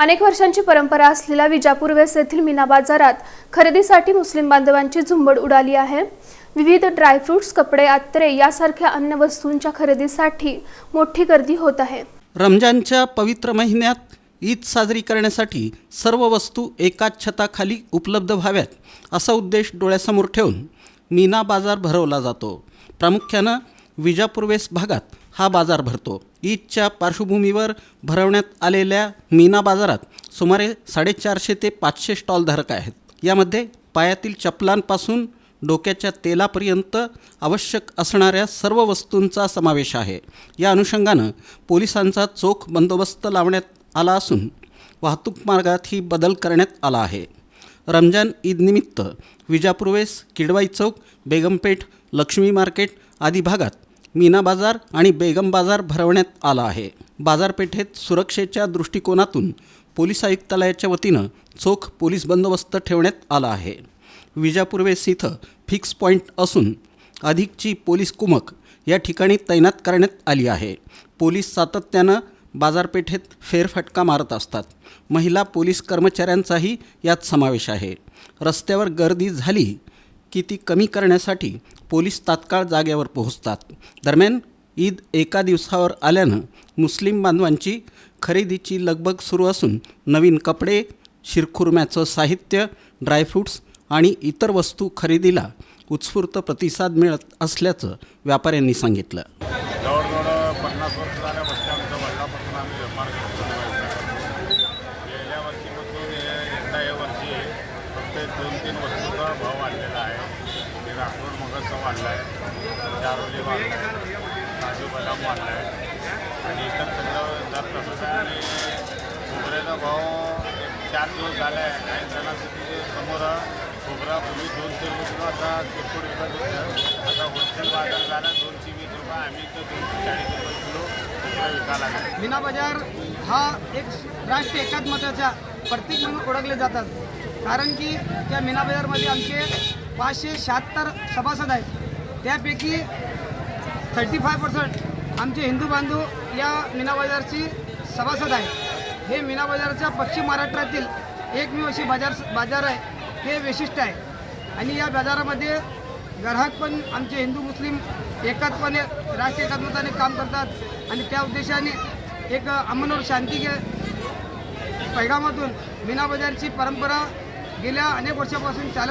अनेक वर्षांची परंपरा असलेल्या विजापूर वेस येथील मीना बाजारात खरेदीसाठी मुस्लिम बांधवांची झुंबड उडाली आहे. विविध ड्रायफ्रुट्स कपडे अत्तरे यासारख्या अन्य वस्तूंच्या खरेदीसाठी मोठी गर्दी होत आहे. रमजानच्या पवित्र महिन्यात ईद साजरी करण्यासाठी सर्व वस्तू एकाच छताखाली उपलब्ध व्हाव्यात असा उद्देश डोळ्यासमोर ठेवून मीना बाजार भरवला जातो. प्रामुख्यानं विजापूर वेस भागात हा बाजार भरतो. ईदच्या पार्श्वभूमीवर भरवण्यात आलेल्या मीना बाजारात सुमारे साडेचारशे ते पाचशे स्टॉलधारक आहेत. यामध्ये पायातील चपलांपासून डोक्याच्या तेलापर्यंत आवश्यक असणाऱ्या सर्व वस्तूंचा समावेश आहे. या अनुषंगानं पोलिसांचा चोख बंदोबस्त लावण्यात आला असून वाहतूक मार्गातही बदल करण्यात आला आहे. रमजान ईदनिमित्त विजापूर्वेस किडवाई चौक बेगमपेठ लक्ष्मी मार्केट आदी भागात मीना बाजार आणि बेगम बाजार भरवण्यात आला आहे. बाजारपेठेत सुरक्षेच्या दृष्टिकोनातून पोलीस आयुक्तालयाच्या वतीनं चोख पोलीस बंदोबस्त ठेवण्यात आला आहे. विजापूर्वेस इथं फिक्स पॉईंट असून अधिकची पोलीस कुमक या ठिकाणी तैनात करण्यात आली आहे. पोलीस सातत्यानं बाजारपेठेत फेरफटका मारत असतात. महिला पोलीस कर्मचाऱ्यांचाही यात समावेश आहे. रस्त्यावर गर्दी झाली की ती कमी करण्यासाठी पोलीस तात्काळ जागेवर पोहोचतात. दरम्यान ईद एका दिवसावर आल्यानं मुस्लिम बांधवांची खरेदीची लगबग सुरू असून नवीन कपडे शिरखुरम्याचं साहित्य ड्रायफ्रूट्स आणि इतर वस्तू खरेदीला उत्स्फूर्त प्रतिसाद मिळत असल्याचं व्यापाऱ्यांनी सांगितलं जवळजवळ पन्नास वर्ष झाल्यापासून आमचं वडिलापासून आम्ही व्यापार करतो गेल्या वर्षीपासून हे- यंदा हे वर्षी फक्त दोन तीन वस्तूचा भाव वाढलेला आहे. की राठोड मगजचा वाढला आहे चारोली वाढला आहे काजू बदाम वाढला आहे आणि इतर सगळं दर तसंच आहे आणि खोबऱ्याचा भाव चार दिवस झाला आहे काही सणासुदीचे समोर खोबरा पूर्वी दोनशे रुपये किलो आता किरकोळ विकत होतं आता होलसेल बाजार झाला दोनशे वीस रुपये. आम्ही तर दोनशे चाळीस रुपये किलो खोबरा विकायला लागला. मीना बाजार हा एक राष्ट्रीय एकात्मताचा प्रतीक म्हणून ओळखले जातात. कारण की त्या मीना बाजारमध्ये आमचे पाचशे शहात्तर सभासद आहेत. त्यापैकी थर्टी फाय पर्सेंट आमचे हिंदू बांधव या मीना बाजारची सभासद आहेत. हे मीना बाजारच्या पश्चिम महाराष्ट्रातील एकमेव अशी बाजार बाजार आहे. हे वैशिष्ट्य आहे. आणि या बाजारामध्ये ग्राहक पण आमचे हिंदू मुस्लिम एकाचपणे राष्ट्रीय एकात्मताने काम करतात. आणि त्या उद्देशाने एक अमनोर शांती पैगामातून मीना बाजारची परंपरा गेल्या अनेक वर्षापासून चालत